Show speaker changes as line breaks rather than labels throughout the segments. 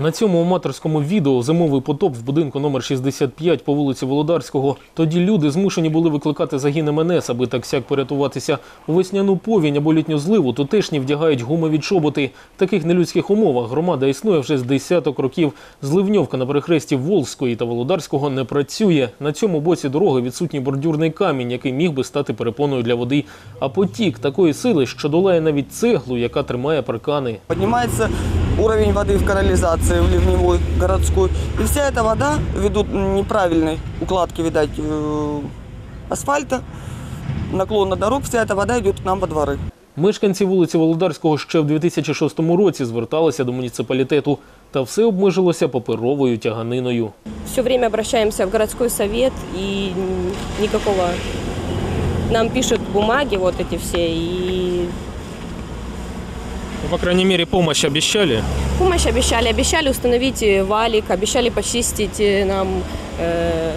На цьому аматорському відео зимовий потоп в будинку номер 65 по вулиці Володарського. Тоді люди змушені були викликати загін МНС, аби так сяк порятуватися. У весняну повінь або літню зливу тутешні вдягають гумові чоботи. В таких нелюдських умовах громада існує вже з десяток років. Зливньовка на перехресті Волзької та Володарського не працює. На цьому боці дороги відсутній бордюрний камінь, який міг би стати перепоною для води. А потік такої сили, що долає навіть цеглу, яка тримає паркани.
Поднимается уровень воды в канализации, в ливневой, городской. И вся эта вода, ввиду неправильной укладки, видать, э, асфальта, наклона дорог, вся эта вода идет к нам во дворы.
Мешканці вулиці Володарського ще в 2006 році зверталися до муніципалітету, та все обмежилося паперовою тяганиною.
Все время обращаемся в городской совет и м, никакого... Нам пишут бумаги вот эти все и
По крайней мере, помощь обещали.
помощь обещали. Обещали установить э, валик, обещали почистить э, нам э,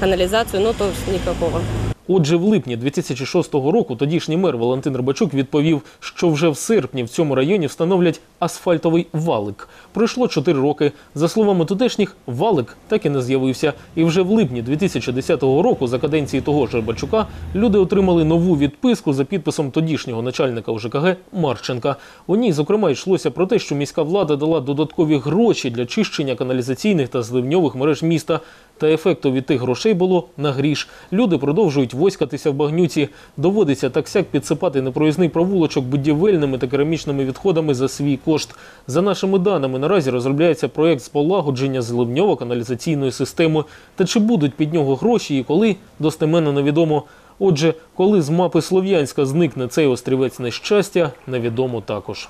канализацию, но то есть никакого.
Отже, в липні 2006 року тодішній мер Валентин Рибачук відповів, що вже в серпні в цьому районі встановлять асфальтовий валик. Пройшло 4 роки. За словами тутешніх, валик так і не з'явився. І вже в липні 2010 року, за каденції того ж Рибачука, люди отримали нову відписку за підписом тодішнього начальника УЖКГ Марченка. У ній, зокрема, йшлося про те, що міська влада дала додаткові гроші для чищення каналізаційних та зливньових мереж міста. Та ефекту від тих грошей було на гріш. Люди продовжують воськатися в багнюці. Доводиться так сяк підсипати непроїзний провулочок будівельними та керамічними відходами за свій кошт. За нашими даними, наразі розробляється проєкт з полагодження зливньово-каналізаційної системи. Та чи будуть під нього гроші і коли, достеменно невідомо. Отже, коли з мапи Слов'янська зникне цей острівець нещастя, невідомо також.